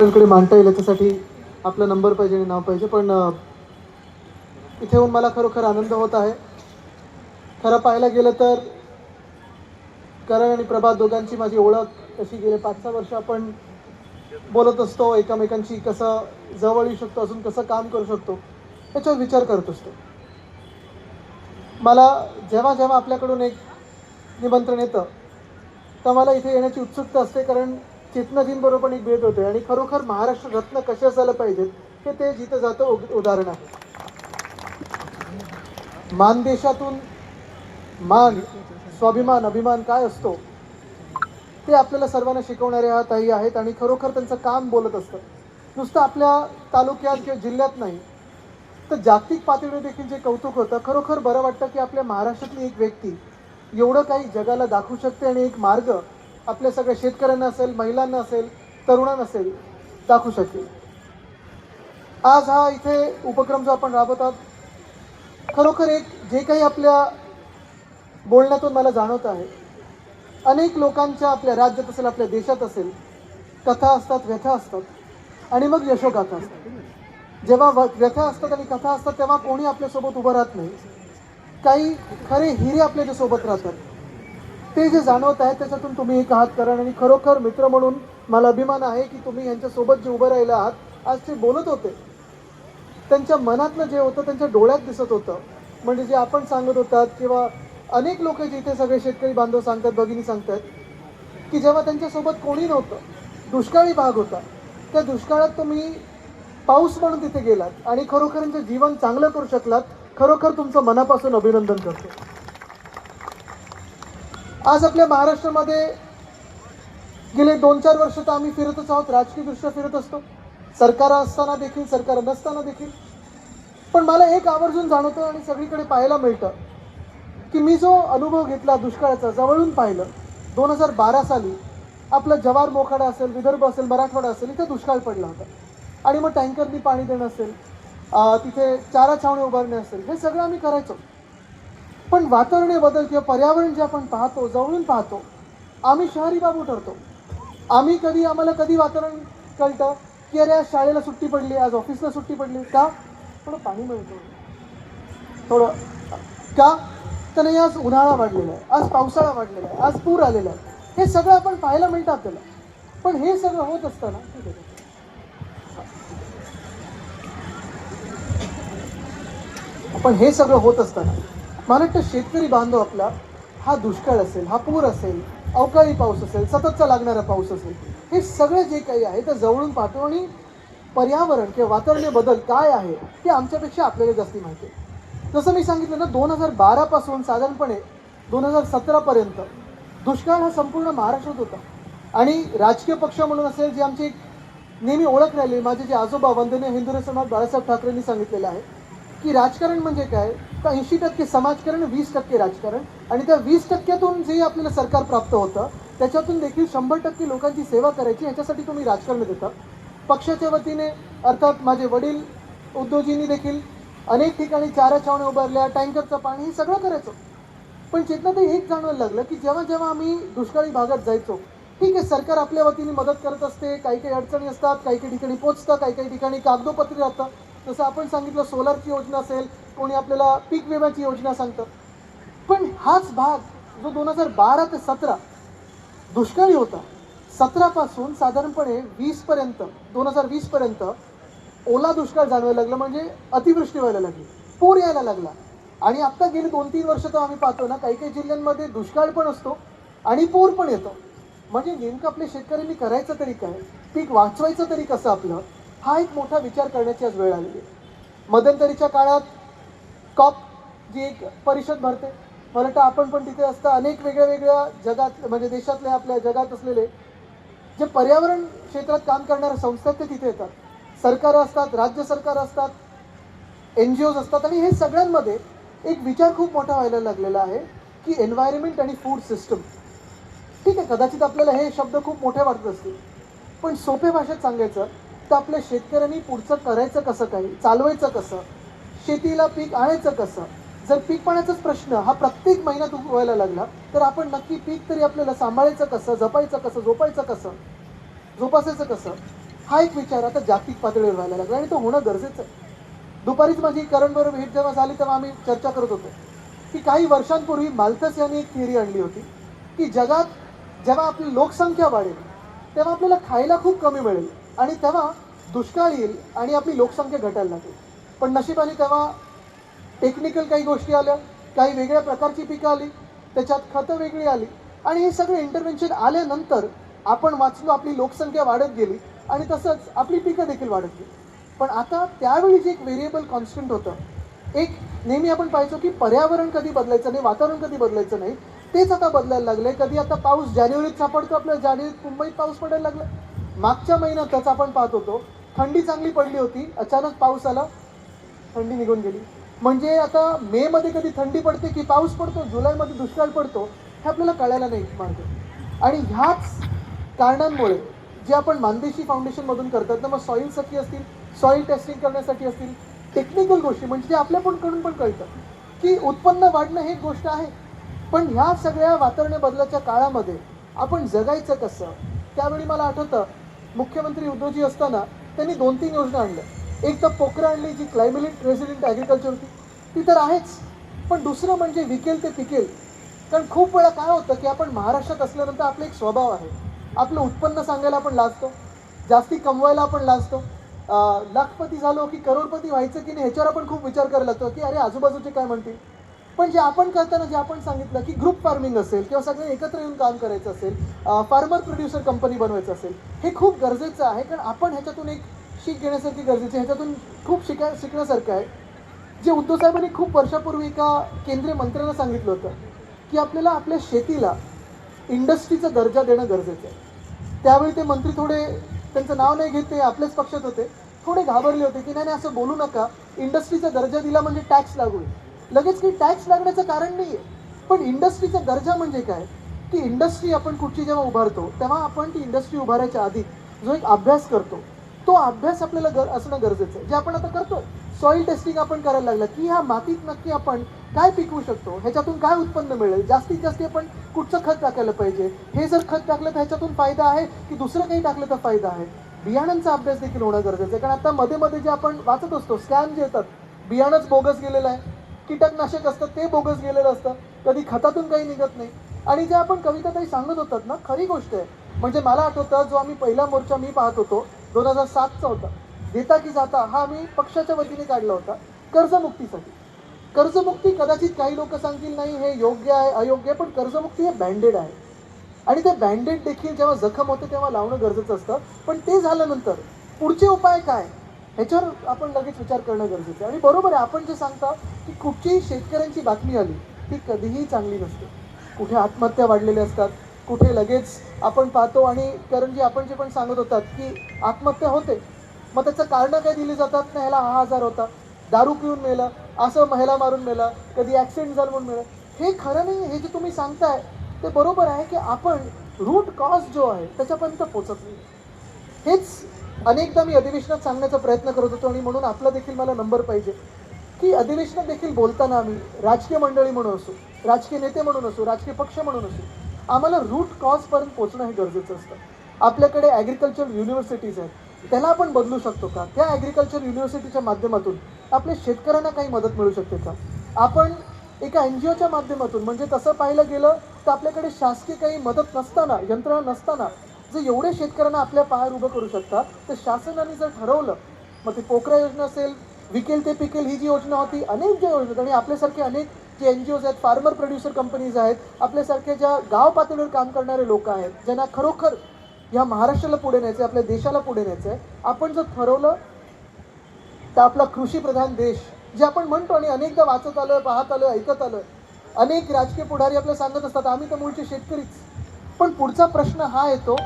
कडे मांडता येईल याच्यासाठी आपला नंबर पाहिजे आणि नाव पाहिजे. पण इथे येऊन मला खरोखर आनंद होत आहे. खरं पाहायला गेलं तर करण आणि प्रभात दोघांची माझी ओळख अशी गेले पाच सहा वर्ष आपण बोलत असतो एकमेकांशी कसं जवळ येऊ शकतो अजून कसं काम करू शकतो याच्यावर विचार करत असतो. मला जेव्हा जेव्हा आपल्याकडून एक निमंत्रण येतं तर मला इथे येण्याची उत्सुकता असते कारण चेतनाजींबरोबर पण एक भेट होते. आणि खरोखर महाराष्ट्र रत्न कसे असायला पाहिजेत हे ते जिथं जातं उदाहरण आहे. मानदेशातून मान स्वाभिमान अभिमान काय असतो ते आपल्याला सर्वांना शिकवणारे हा ताई आहेत आणि खरोखर त्यांचं काम बोलत असतं. नुसतं आपल्या तालुक्यात किंवा जिल्ह्यात नाही तर जागतिक पातळीवर देखील जे कौतुक होतं खरोखर बरं वाटतं की आपल्या महाराष्ट्रातली एक व्यक्ती एवढं काही जगाला दाखवू शकते आणि एक मार्ग आपल्या सगळ्या शेतकऱ्यांना असेल महिलांना असेल तरुणांना असेल दाखवू शकेल आज हा इथे उपक्रम जो आपण राबवत आहोत खरोखर एक जे काही आपल्या बोलण्यातून मला जाणवत आहे अनेक लोकांच्या आपल्या राज्यात असेल आपल्या देशात असेल कथा असतात व्यथा असतात आणि मग यशोगाथा असतात. जेव्हा व- व्यथा असतात आणि कथा असतात तेव्हा कोणी आपल्यासोबत उभं राहत नाही. काही खरे हिरे आपल्यासोबत राहतात ते जे जाणवत आहे त्याच्यातून तुम्ही एक आहात. कारण आणि खरोखर मित्र म्हणून मला अभिमान आहे की तुम्ही यांच्यासोबत जे उभं राहिलं आहात आज ते बोलत होते. त्यांच्या मनातलं जे होतं त्यांच्या डोळ्यात दिसत होतं. म्हणजे जे आपण सांगत होतात किंवा अनेक लोक जे इथे सगळे शेतकरी बांधव सांगतात भगिनी सांगतात की जेव्हा त्यांच्यासोबत कोणी नव्हतं दुष्काळी भाग होता त्या दुष्काळात तुम्ही पाऊस म्हणून तिथे गेलात आणि खरोखर त्यांचं जीवन चांगलं करू शकलात खरोखर तुमचं मनापासून अभिनंदन करतो. आज आपल्या महाराष्ट्रामध्ये गेले दोन चार वर्ष तर आम्ही फिरतच आहोत राजकीयदृष्ट्या फिरत असतो. सरकार असताना देखील सरकार नसताना देखील. पण मला एक आवर्जून जाणवतं आणि सगळीकडे पाहायला मिळतं की मी जो अनुभव घेतला दुष्काळाचा जवळून पाहिलं दोन हजार बारा साली आपलं जवार मोखाडा असेल विदर्भ असेल मराठवाडा असेल इथे दुष्काळ पडला होता. आणि मग टँकरनी पाणी देणं असेल तिथे चारा छावणी उभारणे असेल हे सगळं आम्ही करायचो. पण वातावरणीय बदल किंवा पर्यावरण जे आपण पाहतो जवळून पाहतो आम्ही शहरी बाबू ठरतो. आम्ही कधी आम्हाला कधी वातावरण कळतं? की अरे आज शाळेला सुट्टी पडली आज ऑफिसला सुट्टी पडली. का? थोडं पाणी मिळतं. थोडं का? तर नाही आज उन्हाळा वाढलेला आहे आज पावसाळा वाढलेला आहे आज पूर आलेला आहे. हे सगळं आपण पाहायला मिळतं आपल्याला. पण हे सगळं होत असताना ठीक आहे. पण हे सगळं होत असताना मला वाटतं शेतकरी बांधव आपला हा दुष्काळ असेल हा पूर असेल अवकाळी पाऊस असेल सततचा लागणारा पाऊस असेल हे सगळं जे काही आहे ते जवळून पाहतो आणि पर्यावरण किंवा वातावरणीय बदल काय आहे ते आमच्यापेक्षा आपल्याला जास्ती माहिती आहे. जसं मी सांगितलं ना दोन हजार बारापासून साधारणपणे दोन हजार सतरापर्यंत दुष्काळ हा संपूर्ण महाराष्ट्रात होता. आणि राजकीय पक्ष म्हणून असेल जे आमची नेहमी ओळख राहिली माझे जे आजोबा वंदनीय हिंदू समाज बाळासाहेब ठाकरेंनी सांगितलेलं आहे की राजकारण म्हणजे काय? तर ऐंशी टक्के समाजकारण वीस टक्के राजकारण. आणि त्या वीस टक्क्यातून जे आपल्याला सरकार प्राप्त होतं त्याच्यातून देखील शंभर टक्के लोकांची सेवा करायची ह्याच्यासाठी तुम्ही राजकारण देता. पक्षाच्या वतीने अर्थात माझे वडील उद्योजींनी देखील अनेक ठिकाणी चारा छावण्या उभारल्या टँकरचं पाणी हे सगळं करायचो. पण चेतना ते एक जाणवायला लागलं की जेव्हा जेव्हा आम्ही दुष्काळी भागात जायचो ठीक आहे सरकार आपल्या वतीने मदत करत असते काही काही अडचणी असतात काही काही ठिकाणी पोचतं काही काही ठिकाणी कागदोपत्री राहतं. जसं आपण सांगितलं सोलारची योजना असेल कोणी आपल्याला पीक विम्याची योजना सांगतं. पण हाच भाग जो दोन हजार बारा ते सतरा दुष्काळी होता. सतरापासून साधारणपणे वीसपर्यंत दोन हजार वीसपर्यंत ओला दुष्काळ जाणवायला लागला म्हणजे अतिवृष्टी व्हायला लागली. पूर यायला लागला. आणि आत्ता गेली दोन तीन वर्ष तर आम्ही पाहतो ना काही काही जिल्ह्यांमध्ये दुष्काळ पण असतो आणि पूर पण येतो. म्हणजे नेमकं आपल्या शेतकऱ्यांनी करायचं तरी काय? पीक वाचवायचं तरी कसं आपलं? हा एक मोठा विचार करण्याची आज वेळ आलेली आहे. मध्यंतरीच्या काळात कॉप जी एक परिषद भरते मला वाटतं आपण पण तिथे असता अनेक वेगळ्या वेगळ्या जगात म्हणजे देशातल्या आपल्या जगात असलेले जे पर्यावरण क्षेत्रात काम करणाऱ्या संस्था ते तिथे येतात. सरकार असतात राज्य सरकार असतात एन जी ओज असतात आणि हे सगळ्यांमध्ये एक विचार खूप मोठा व्हायला लागलेला आहे की एन्व्हायरमेंट आणि फूड सिस्टम ठीक आहे कदाचित आपल्याला हे शब्द खूप मोठे वाटत असतील पण सोप्या भाषेत सांगायचं तर आपल्या शेतकऱ्यांनी पुढचं करायचं कसं काही चालवायचं कसं? शेतीला पीक आणायचं कसं? जर पीक पाण्याचाच प्रश्न हा प्रत्येक महिन्यात उगवायला लागला तर आपण नक्की पीक तरी आपल्याला सांभाळायचं कसं? जपायचं कसं? झोपायचं कसं? जोपासायचं कसं? हा एक विचार आता जागतिक पातळीवर व्हायला लागला आणि तो होणं गरजेचं आहे. दुपारीच माझी करणबरोबर भेट जेव्हा झाली तेव्हा आम्ही चर्चा करत होतो की काही वर्षांपूर्वी मालथस यांनी एक थिअरी आणली होती की जगात जेव्हा आपली लोकसंख्या वाढेल तेव्हा आपल्याला खायला खूप कमी मिळेल. आणि तेव्हा दुष्काळ येईल आणि आपली लोकसंख्या घटायला लागेल. पण नशिबाने तेव्हा टेक्निकल काही गोष्टी आल्या काही वेगळ्या प्रकारची पिकं आली त्याच्यात खतं वेगळी आली आणि हे सगळे इंटरव्हेन्शन आल्यानंतर आपण वाचलो आपली लोकसंख्या वाढत गेली आणि तसंच आपली पिकं देखील वाढत गेली. पण आता त्यावेळी जे एक व्हेरिएबल कॉन्स्टंट होतं एक नेहमी आपण पाहायचो की पर्यावरण कधी बदलायचं नाही वातावरण कधी बदलायचं नाही तेच आता बदलायला लागले कधी आता पाऊस जानेवारीत सापडतो आपल्या जानेवारीत मुंबईत पाऊस पडायला लागला. मागच्या महिन्यातच आपण पाहत होतो. थंडी चांगली पडली होती. अचानक पाऊस आला. थंडी निघून गेली. म्हणजे आता मे मध्ये कधी थंडी पडते की पाऊस पडतो जुलैमध्ये दुष्काळ पडतो हे आपल्याला कळायला नाही मानतो आणि ह्याच कारणांमुळे जे आपण मानदेशी फाउंडेशनमधून करतात ना मग सॉईल सखी असतील सॉईल टेस्टिंग करण्यासाठी असतील टेक्निकल गोष्टी म्हणजे जे आपल्या पण कडून पण कळतं की उत्पन्न वाढणं हे एक गोष्ट आहे. पण ह्या सगळ्या वातावरण बदलाच्या काळामध्ये आपण जगायचं कसं? त्यावेळी मला आठवतं मुख्यमंत्री उद्धवजी असताना त्यांनी दोन तीन योजना आणल्या. एक तर पोखरं आणली जी क्लायमेट रेसिडेंट ॲग्रिकल्चर होती. ती तर आहेच. पण दुसरं म्हणजे विकेल ते पिकेल. कारण खूप वेळा काय होतं की आपण महाराष्ट्रात असल्यानंतर आपला एक स्वभाव आहे. आपलं उत्पन्न सांगायला आपण लाजतो. जास्ती कमवायला आपण लाजतो. लाखपती झालो की करोडपती व्हायचं की नाही ह्याच्यावर आपण खूप विचार करायला लागतो की अरे आजूबाजूचे काय म्हणतील? पण जे आपण करताना जे आपण सांगितलं की ग्रुप फार्मिंग असेल किंवा सगळे एकत्र येऊन काम करायचं असेल फार्मर प्रोड्युसर कंपनी बनवायचं असेल हे खूप गरजेचं आहे. कारण आपण ह्याच्यातून एक शीख घेण्यासारखी गरजेची आहे. ह्याच्यातून खूप शिकाय शिकण्यासारखं आहे. जे उद्धव साहेबांनी खूप वर्षापूर्वी एका केंद्रीय मंत्र्यांना सांगितलं होतं की आपल्याला आपल्या शेतीला इंडस्ट्रीचा दर्जा देणं गरजेचं आहे. त्यावेळी ते मंत्री थोडे त्यांचं नाव नाही घेत ते आपल्याच पक्षात होते थोडे घाबरले होते की नाही नाही असं बोलू नका. इंडस्ट्रीचा दर्जा दिला म्हणजे टॅक्स लागू होईल लगेच काही टॅक्स लागण्याचं कारण नाही आहे पण इंडस्ट्रीचं गरजा म्हणजे काय? की इंडस्ट्री आपण कुठची जेव्हा उभारतो तेव्हा आपण ती इंडस्ट्री उभारायच्या आधी जो एक अभ्यास करतो तो अभ्यास आपल्याला गर असणं गरजेचं आहे. जे आपण आता करतो सॉईल टेस्टिंग आपण करायला लागलं की ह्या मातीत नक्की आपण काय पिकवू शकतो? ह्याच्यातून काय उत्पन्न मिळेल? जास्तीत जास्त आपण कुठचं खत टाकायला पाहिजे? हे जर खत टाकलं तर ह्याच्यातून फायदा आहे की दुसरं काही टाकलं तर फायदा आहे? बियाणांचा अभ्यास देखील होणं गरजेचं आहे. कारण आता मध्ये मध्ये जे आपण वाचत असतो स्कॅम जे येतात बियाणंच बोगस गेलेलं आहे. कीटकनाशक असतं ते बोगस गेलेलं असतं. कधी खतातून काही निघत नाही. आणि जे आपण कविता काही सांगत होतात ना खरी गोष्ट आहे. म्हणजे मला आठवतं जो आम्ही पहिला मोर्चा मी पाहत होतो दोन हजार सातचा होता. देता की जाता हा आम्ही पक्षाच्या वतीने काढला होता कर्जमुक्तीसाठी. कर्जमुक्ती कदाचित काही लोक सांगतील नाही हे योग्य आहे अयोग्य आहे पण कर्जमुक्ती हे बँडेड आहे. आणि ते बँडेड देखील जेव्हा जखम होते तेव्हा लावणं गरजेचं असतं. पण ते झाल्यानंतर पुढचे उपाय काय? ह्याच्यावर आपण लगेच विचार करणं गरजेचं आहे. आणि बरोबर आहे आपण जे सांगता की कुठचीही शेतकऱ्यांची बातमी आली ती कधीही चांगली नसते. कुठे आत्महत्या वाढलेल्या असतात कुठे लगेच आपण पाहतो आणि कारण जे आपण जे पण सांगत होतात की आत्महत्या होते मग त्याचं कारणं काय दिली जातात? ना ह्याला हा आजार होता. दारू पिऊन मेलं असं महिला मारून मेलं कधी ॲक्सिडेंट झालं म्हणून मेलं. हे खरं नाही हे जे तुम्ही सांगताय ते बरोबर आहे की आपण रूट कॉज जो आहे त्याच्यापर्यंत पोचत नाही. हेच अनेकदा मी अधिवेशनात सांगण्याचा प्रयत्न करत होतो आणि म्हणून आपला देखील मला नंबर पाहिजे. की अधिवेशनात देखील बोलताना आम्ही राजकीय मंडळी म्हणून असू राजकीय नेते म्हणून असू राजकीय पक्ष म्हणून असू आम्हाला रूट कॉजपर्यंत पोचणं हे गरजेचं असतं. आपल्याकडे ॲग्रिकल्चर युनिव्हर्सिटीज आहेत. त्याला आपण बदलू शकतो का? त्या ॲग्रिकल्चर युनिव्हर्सिटीच्या माध्यमातून आपल्या शेतकऱ्यांना काही मदत मिळू शकते का? आपण एका एन जी ओच्या माध्यमातून म्हणजे तसं पाहिलं गेलं तर आपल्याकडे शासकीय काही मदत नसताना यंत्रणा नसताना जर एवढे शेतकऱ्यांना आपल्या पायावर उभं करू शकतात तर शासनाने जर ठरवलं मग ते पोकरा योजना असेल विकेल ते पिकेल ही जी योजना होती अनेक ज्या योजना आणि आपल्यासारखे अनेक जे एन जी ओज आहेत फार्मर प्रोड्युसर कंपनीज आहेत आपल्यासारख्या ज्या गाव पातळीवर काम करणारे लोक आहेत ज्यांना खरोखर ह्या महाराष्ट्राला पुढे न्यायचं आहे आपल्या देशाला पुढे न्यायचं आहे आपण जर ठरवलं तर आपला कृषीप्रधान देश जे आपण म्हणतो आणि अनेकदा वाचत आलं पाहत आलं ऐकत आलं अनेक राजकीय पुढारी आपल्याला सांगत असतात आम्ही तर मूळचे शेतकरीच. पण पुढचा प्रश्न हा येतो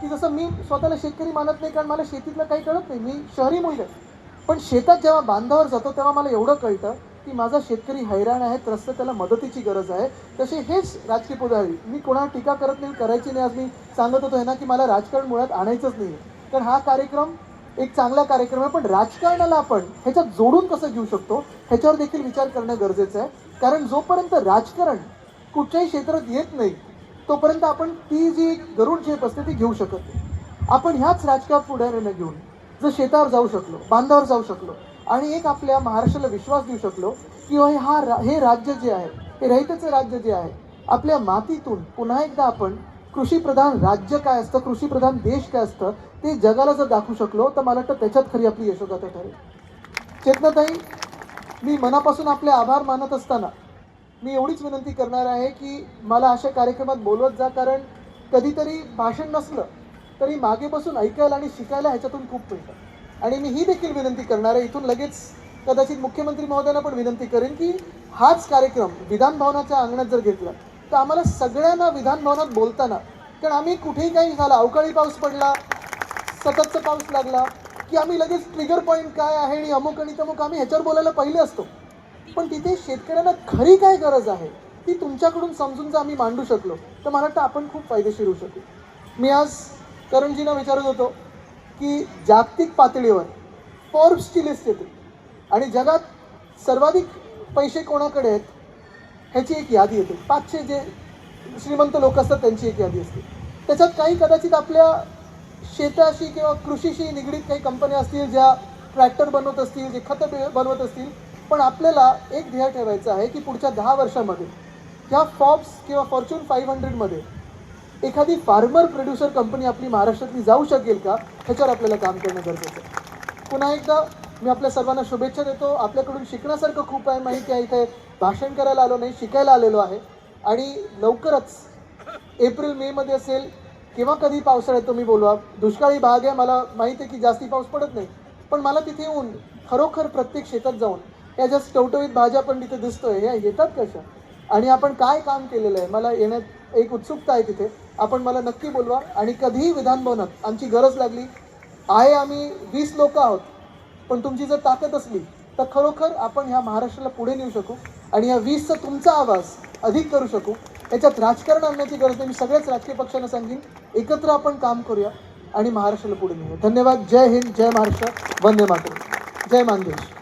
की जसं मी स्वतःला शेतकरी मानत नाही कारण मला शेतीतलं काही कळत नाही. मी शहरी मुलगा आहे. पण शेतात जेव्हा बांधावर जातो तेव्हा मला एवढं कळतं की माझा शेतकरी हैराण आहे त्रस्त त्याला मदतीची गरज आहे. तसे हेच राजकीय पुढारी. मी कोणावर टीका करत नाही करायची नाही. आज मी सांगत होतो ना की मला राजकारण मुळात आणायचंच नाही आहे कारण हा कार्यक्रम एक चांगला कार्यक्रम आहे पण राजकारणाला आपण ह्याच्यात जोडून कसं घेऊ शकतो ह्याच्यावर देखील विचार करणं गरजेचं आहे. कारण जोपर्यंत राजकारण कुठच्याही क्षेत्रात येत नाही तोपर्यंत आपण ती जी गरुड झेप असते ती घेऊ शकत नाही. आपण ह्याच राजकीय पुढाऱ्यांना घेऊन जर शेतावर जाऊ शकलो बांधावर जाऊ शकलो आणि एक आपल्या महाराष्ट्राला विश्वास देऊ शकलो की हा रा- हे राज्य जे आहे हे रहितचं राज्य जे आहे आपल्या मातीतून पुन्हा एकदा आपण कृषीप्रधान राज्य काय असतं कृषीप्रधान देश काय असतं ते जगाला जर दाखवू शकलो तर मला वाटतं त्याच्यात खरी आपली यशोगाथा ठरेल. चेतनाताई मी मनापासून आपले आभार मानत असताना मी एवढीच विनंती करणार आहे की मला अशा कार्यक्रमात बोलवत जा कारण कधीतरी भाषण नसलं तरी मागे बसून ऐकायला आणि शिकायला ह्याच्यातून खूप मिळतं. आणि मी ही देखील विनंती करणार आहे इथून लगेच कदाचित मुख्यमंत्री महोदयांना पण विनंती करेन की हाच कार्यक्रम विधान भवनाच्या अंगणात जर घेतला तर आम्हाला सगळ्यांना विधान भवनात बोलताना कारण आम्ही कुठेही काही झालं अवकाळी पाऊस पडला सततचा पाऊस लागला की आम्ही लगेच ट्रिगर पॉईंट काय आहे आणि अमुक आणि तमुक आम्ही ह्याच्यावर बोलायला पहिले असतो. पण तिथे शेतकऱ्यांना खरी काय गरज आहे ती तुमच्याकडून समजून जर आम्ही मांडू शकलो तर मला वाटतं आपण खूप फायदेशीर होऊ शकू. मी आज करणजींना विचारत होतो की जागतिक पातळीवर फोर्ब्सची लिस्ट येते. आणि जगात सर्वाधिक पैसे कोणाकडे आहेत ह्याची एक यादी येते. पाचशे जे श्रीमंत लोक असतात त्यांची एक यादी असते. त्याच्यात काही कदाचित आपल्या शेताशी किंवा कृषीशी निगडीत काही कंपन्या असतील ज्या ट्रॅक्टर बनवत असतील जे खतं बनवत असतील पण आपल्याला एक ध्येय ठेवायचं आहे की पुढच्या दहा वर्षामध्ये ह्या फॉब्स किंवा फॉर्च्यून फाईव्ह हंड्रेडमध्ये एखादी फार्मर प्रोड्युसर कंपनी आपली महाराष्ट्रातली जाऊ शकेल का? ह्याच्यावर आपल्याला काम करणं गरजेचं आहे. पुन्हा एकदा मी आपल्या सर्वांना शुभेच्छा देतो. आपल्याकडून शिकण्यासारखं खूप आहे माहिती आहे. इथे भाषण करायला आलो नाही शिकायला आलेलो आहे. आणि लवकरच एप्रिल मेमध्ये असेल किंवा कधी पावसाळ्यात तुम्ही बोलवा दुष्काळी भाग आहे मला माहिती आहे की जास्ती पाऊस पडत नाही. पण मला तिथे येऊन खरोखर प्रत्येक शेतात जाऊन या ज्या टवटवीत भाज्या पण तिथे दिसतोय या येतात कशा? आणि आपण काय काम केलेलं आहे? मला येण्यात एक उत्सुकता आहे तिथे. आपण मला नक्की बोलवा. आणि कधीही विधानभवनात आमची गरज लागली आहे आम्ही वीस लोक आहोत पण तुमची जर ताकद असली तर खरोखर आपण ह्या महाराष्ट्राला पुढे नेऊ शकू आणि या वीसचा तुमचा आवाज अधिक करू शकू. याच्यात राजकारण आणण्याची गरज नाही. मी सगळ्याच राजकीय पक्षांना सांगेन एकत्र आपण काम करूया आणि महाराष्ट्राला पुढे नेऊया. धन्यवाद. जय हिंद. जय महाराष्ट्र. वंदे मातरम. जय मानदेश.